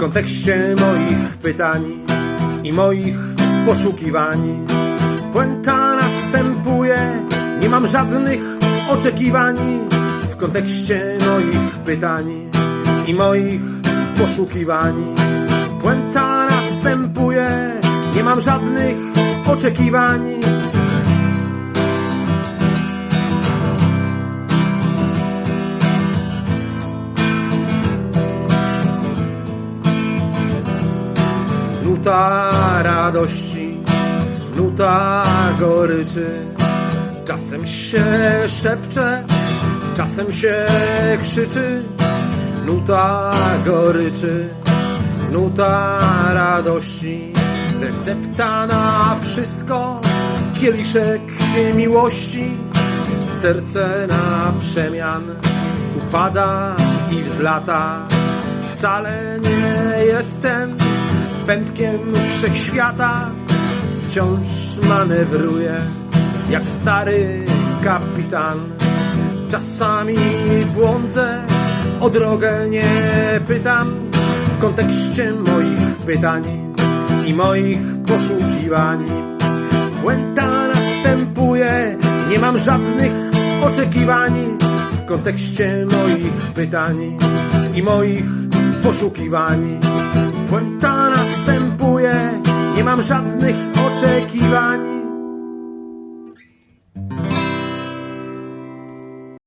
kontekście moich pytań i moich poszukiwań. Puenta następuje, nie mam żadnych oczekiwań w kontekście moich pytań i moich poszukiwań. Puenta następuje, nie mam żadnych oczekiwań. Nuta radości, nuta goryczy. Czasem się szepcze, czasem się krzyczy. Nuta goryczy, nuta radości. Recepta na wszystko, kieliszek miłości. Serce na przemian upada i wzlata. Wcale nie jestem pępkiem wszechświata wciąż manewruję jak stary kapitan. Czasami błądzę, o drogę nie pytam w kontekście moich pytań i moich poszukiwań. Błęda następuje, nie mam żadnych oczekiwań w kontekście moich pytań i moich poszukiwań. Puenta następuje, nie mam żadnych oczekiwań.